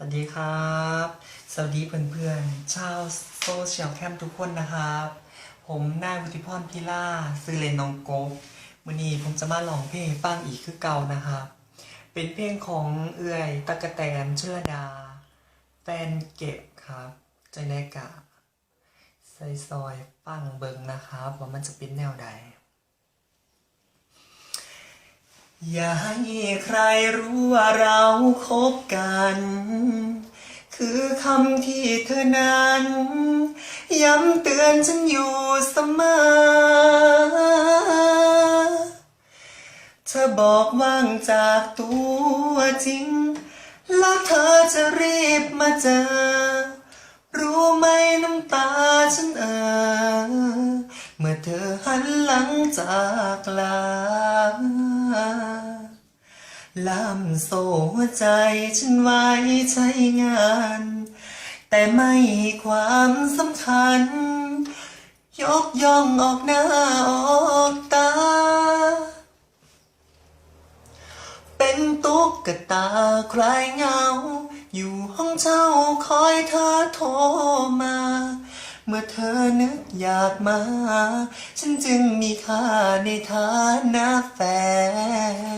สวัสดีครับ สวัสดีเพื่อนๆชาวโซเชียลแคมทุกคนนะครับ ผมนายวุฒิพรพิล่าซื้อเลนน้องโกบวันนี้ผมจะมาลองเพลงให้ฟังอีกคือเก่านะครับ เป็นเพลงของเอื่อยตะกะแตนชลดา แฟนเก็บครับ ใจแนกะใส่ซอยฟังเบิงนะครับ ว่ามันจะเป็นแนวใด อย่าให้ใครรู้ว่าเราคบกัน คือคำที่เธอนั้น ย้ำเตือนฉันอยู่เสมอ เธอบอกว่างจากตัวจริง แล้วเธอจะรีบมาเจอ รู้ไหมน้ำตาฉันเอ่ ธอหันหลังจากลาล่ามโซ่หัวใจฉันไว้ใช้งาน แต่ไม่ความสำคัญ ยกย่องออกหน้าออกตา เป็นตุ๊กตาใครเงา อยู่ห้องเช่าคอยเธอโทรมา เมื่อเธอนึกอยากมา ฉันจึงมีค่าในฐานะแฟ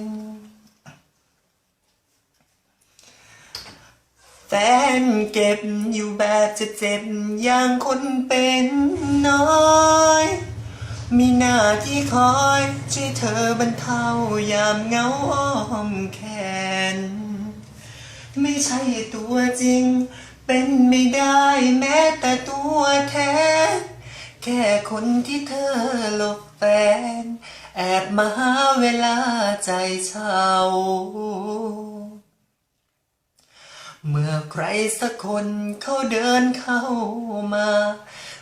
น แฟนเก็บอยู่แบบจะเจ็บอย่างคนเป็นน้อยมีหน้าที่คอยช่วยเธอบรรเทายามเงาอ้อมแขน ไม่ใช่ตัวจริง เป็นไม่ได้แม้แต่ตัวแทนแค่คนที่เธอหลบแฟน แอบมาหาเวลาใจเช่าเมื่อใครสักคนเขาเดินเข้ามา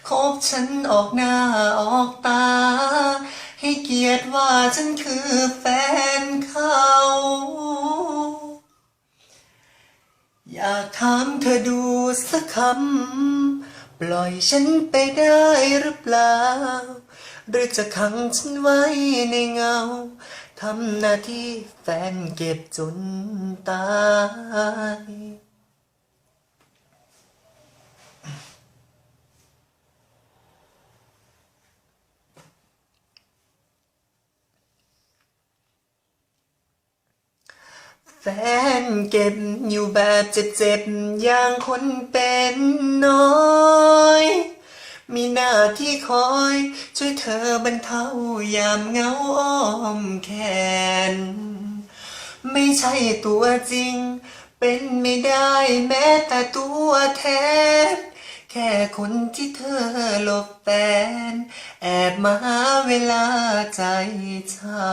คบฉันออกหน้าออกตา ให้เกียรติว่าฉันคือแฟนเขา อยากถามเธอดูสักคำ ปล่อยฉันไปได้หรือเปล่า หรือจะขังฉันไว้ในเงา ทำหน้าที่แฟนเก็บจนตาย แฟนเก็บอยู่แบบเจ็บๆอย่างคนเป็นน้อย มีหน้าที่คอย ช่วยเธอบรรเทายามเหงาอ้อมแขน ไม่ใช่ตัวจริง เป็นไม่ได้แม้แต่ตัวแทน แค่คนที่เธอหลบแฟน แอบมาหาเวลาใจเช่า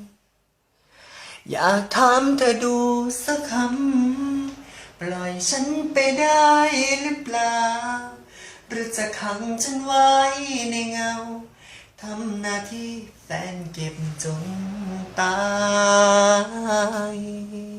อยากถามเธอดูสักคำ ปล่อยฉันไปได้หรือเปล่า หรือจะขังฉันไว้ในเงา ทำหน้าที่แฟนเก็บจนตาย